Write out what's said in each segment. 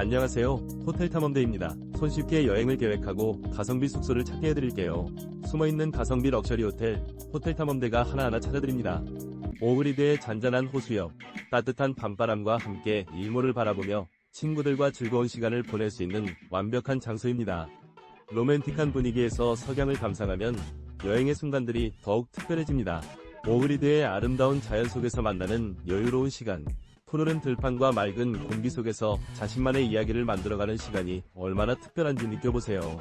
안녕하세요. 호텔 탐험대입니다. 손쉽게 여행을 계획하고 가성비 숙소를 찾게 해드릴게요. 숨어있는 가성비 럭셔리 호텔, 호텔 탐험대가 하나하나 찾아드립니다. 오그리드의 잔잔한 호수옆, 따뜻한 밤바람과 함께 일몰을 바라보며 친구들과 즐거운 시간을 보낼 수 있는 완벽한 장소입니다. 로맨틱한 분위기에서 석양을 감상하면 여행의 순간들이 더욱 특별해집니다. 오그리드의 아름다운 자연 속에서 만나는 여유로운 시간. 푸르른 들판과 맑은 공기 속에서 자신만의 이야기를 만들어가는 시간이 얼마나 특별한지 느껴보세요.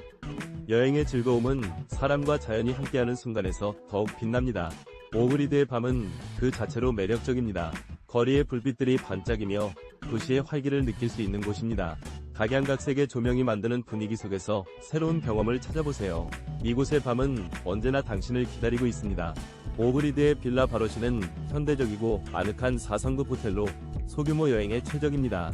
여행의 즐거움은 사람과 자연이 함께하는 순간에서 더욱 빛납니다. 오그리드의 밤은 그 자체로 매력적입니다. 거리의 불빛들이 반짝이며 도시의 활기를 느낄 수 있는 곳입니다. 각양각색의 조명이 만드는 분위기 속에서 새로운 경험을 찾아보세요. 이곳의 밤은 언제나 당신을 기다리고 있습니다. 오그리드의 빌라 바로시는 현대적이고 아늑한 4성급 호텔로 소규모 여행에 최적입니다.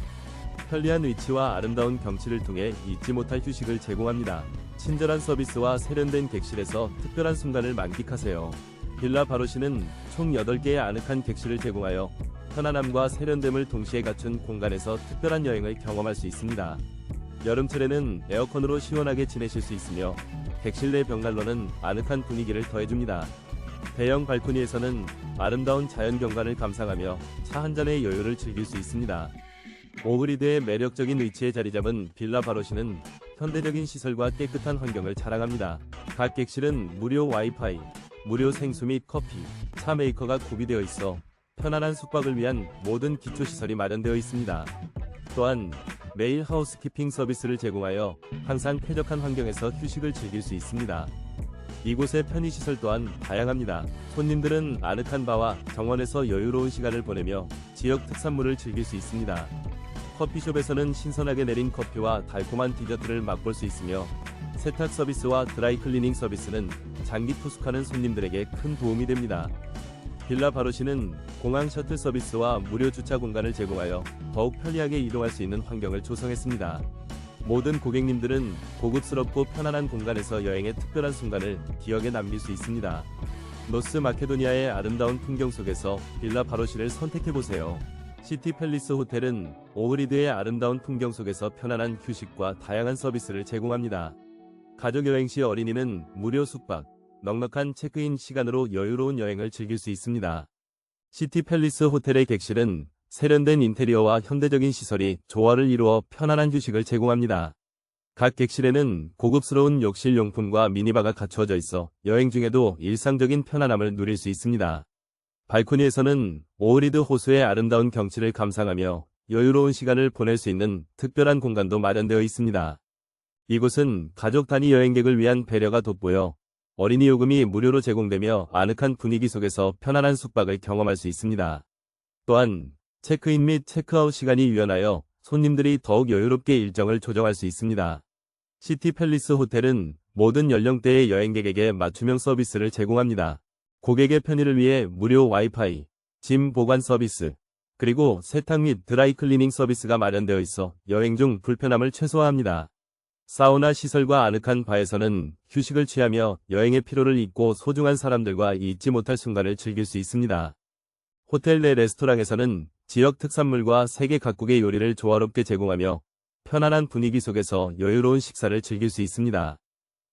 편리한 위치와 아름다운 경치를 통해 잊지 못할 휴식을 제공합니다. 친절한 서비스와 세련된 객실에서 특별한 순간을 만끽하세요. 빌라 바로시는 총 8개의 아늑한 객실을 제공하여 편안함과 세련됨을 동시에 갖춘 공간에서 특별한 여행을 경험할 수 있습니다. 여름철에는 에어컨으로 시원하게 지내실 수 있으며 객실 내 벽난로는 아늑한 분위기를 더해줍니다. 대형 발코니에서는 아름다운 자연 경관을 감상하며 차 한 잔의 여유를 즐길 수 있습니다. 오그리드의 매력적인 위치에 자리 잡은 빌라 바로시는 현대적인 시설과 깨끗한 환경을 자랑합니다. 각 객실은 무료 와이파이, 무료 생수 및 커피, 차 메이커가 구비되어 있어 편안한 숙박을 위한 모든 기초시설이 마련되어 있습니다. 또한 매일 하우스키핑 서비스를 제공하여 항상 쾌적한 환경에서 휴식을 즐길 수 있습니다. 이곳의 편의시설 또한 다양합니다. 손님들은 아늑한 바와 정원에서 여유로운 시간을 보내며 지역 특산물을 즐길 수 있습니다. 커피숍에서는 신선하게 내린 커피와 달콤한 디저트를 맛볼 수 있으며 세탁 서비스와 드라이 클리닝 서비스는 장기 투숙하는 손님들에게 큰 도움이 됩니다. 빌라 바로시는 공항 셔틀 서비스와 무료 주차 공간을 제공하여 더욱 편리하게 이동할 수 있는 환경을 조성했습니다. 모든 고객님들은 고급스럽고 편안한 공간에서 여행의 특별한 순간을 기억에 남길 수 있습니다. 노스 마케도니아의 아름다운 풍경 속에서 빌라 바로시를 선택해보세요. 시티 팰리스 호텔은 오그리드의 아름다운 풍경 속에서 편안한 휴식과 다양한 서비스를 제공합니다. 가족 여행 시 어린이는 무료 숙박, 넉넉한 체크인 시간으로 여유로운 여행을 즐길 수 있습니다. 시티 팰리스 호텔의 객실은 세련된 인테리어와 현대적인 시설이 조화를 이루어 편안한 휴식을 제공합니다. 각 객실에는 고급스러운 욕실 용품과 미니바가 갖추어져 있어 여행 중에도 일상적인 편안함을 누릴 수 있습니다. 발코니에서는 오리드 호수의 아름다운 경치를 감상하며 여유로운 시간을 보낼 수 있는 특별한 공간도 마련되어 있습니다. 이곳은 가족 단위 여행객을 위한 배려가 돋보여 어린이 요금이 무료로 제공되며 아늑한 분위기 속에서 편안한 숙박을 경험할 수 있습니다. 또한 체크인 및 체크아웃 시간이 유연하여 손님들이 더욱 여유롭게 일정을 조정할 수 있습니다. 시티 팰리스 호텔은 모든 연령대의 여행객에게 맞춤형 서비스를 제공합니다. 고객의 편의를 위해 무료 와이파이, 짐 보관 서비스, 그리고 세탁 및 드라이 클리닝 서비스가 마련되어 있어 여행 중 불편함을 최소화합니다. 사우나 시설과 아늑한 바에서는 휴식을 취하며 여행의 피로를 잊고 소중한 사람들과 잊지 못할 순간을 즐길 수 있습니다. 호텔 내 레스토랑에서는 지역 특산물과 세계 각국의 요리를 조화롭게 제공하며 편안한 분위기 속에서 여유로운 식사를 즐길 수 있습니다.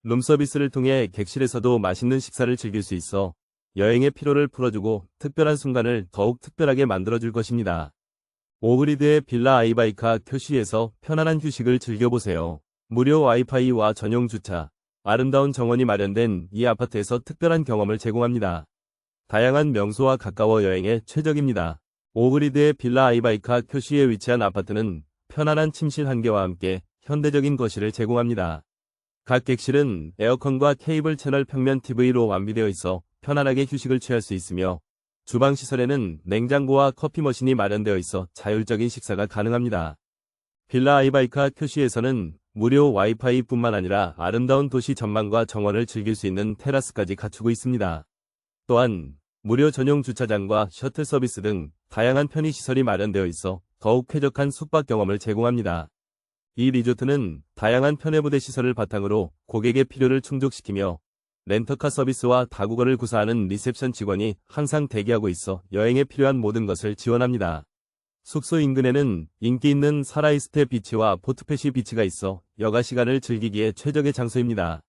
룸서비스를 통해 객실에서도 맛있는 식사를 즐길 수 있어 여행의 피로를 풀어주고 특별한 순간을 더욱 특별하게 만들어줄 것입니다. 오그리드의 빌라 아이바이카 큐시에서 편안한 휴식을 즐겨보세요. 무료 와이파이와 전용 주차, 아름다운 정원이 마련된 이 아파트에서 특별한 경험을 제공합니다. 다양한 명소와 가까워 여행에 최적입니다. 오그리드의 빌라 아이바이카 큐시에 위치한 아파트는 편안한 침실 한 개와 함께 현대적인 거실을 제공합니다. 각 객실은 에어컨과 케이블 채널 평면 TV로 완비되어 있어 편안하게 휴식을 취할 수 있으며 주방 시설에는 냉장고와 커피 머신이 마련되어 있어 자율적인 식사가 가능합니다. 빌라 아이바이카 큐시에서는 무료 와이파이뿐만 아니라 아름다운 도시 전망과 정원을 즐길 수 있는 테라스까지 갖추고 있습니다. 또한 무료 전용 주차장과 셔틀 서비스 등 다양한 편의시설이 마련되어 있어 더욱 쾌적한 숙박 경험을 제공합니다. 이 리조트는 다양한 편의부대 시설을 바탕으로 고객의 필요를 충족시키며 렌터카 서비스와 다국어를 구사하는 리셉션 직원이 항상 대기하고 있어 여행에 필요한 모든 것을 지원합니다. 숙소 인근에는 인기 있는 사라이스테 비치와 포트페시 비치가 있어 여가 시간을 즐기기에 최적의 장소입니다.